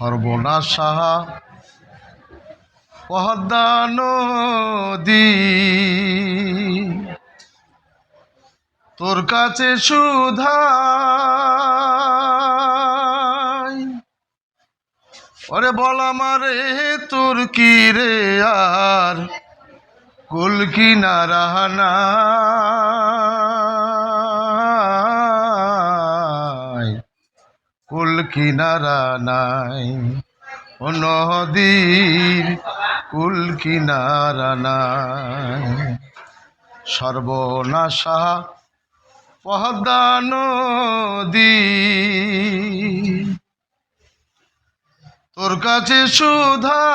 সর্বনাশ। নদী তোর কাছে সুধাই ওরে বল আমারে তোর কি রে আর? কুল কিনারা নাই কুল কিনারা নাই। ও নদীর কুল কিনারা নাই। সর্বনাশা পদ্মা নদী। তোর কাছে সুধাই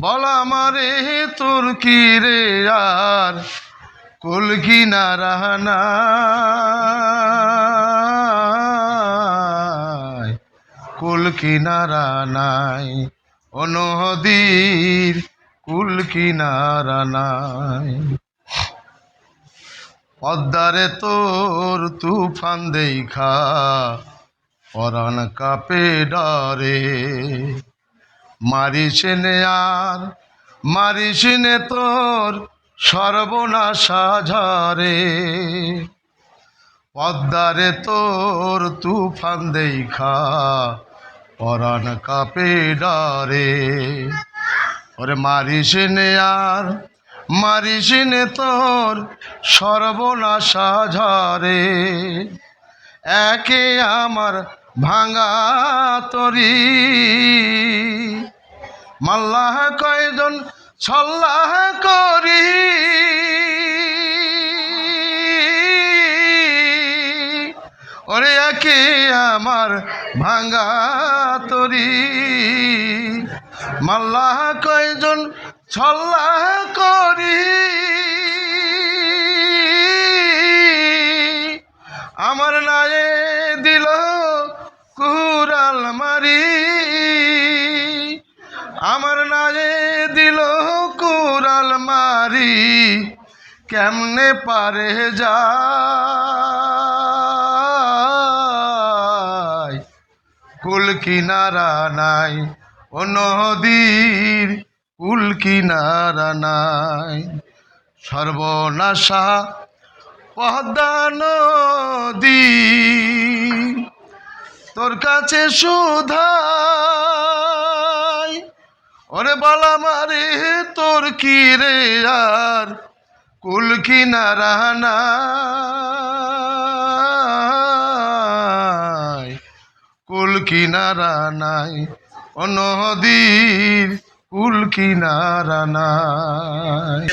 বল আমারে তোর কি রে আর কুল কিনারা নাই? কুল কিনারা নাই। ও কুল কিনারা নাই। পদ্মারে তোর তুফান দেখা, পরাণ কাপে ডরে। মারিস নে আর, মারিস নে তোর সর্বনাশা ঝরে। পদ্মারে তোর তুফান দেখা পরাণ কাপে ডরে। ওরে মারিস নে আর, মারিস নে তোর সর্বনাশা ঝরে। একে আমার ভাঙা তরি। মাল্লাহ কয়জন ছল্লাহ করি। একে আমার ভাঙা তরি। মাল্লাহ কয়জন ছল্লাহ করি। আমার নায়ে দিল কুরাল মারি। আমার নায়ে দিল কুরাল মারি। কেমনে পারে যায় কুল কিনারা নাই, ও নদীর কুল কিনারা নাই। সর্বনাশা পদ্মা নদী, তোর কাছে সুধাই। ওরে বলা মারে, তোর কি রে আর কুল কিনারা নাই? কুল কিনারা নাই। ও নদীর কুল কিনারা নাই।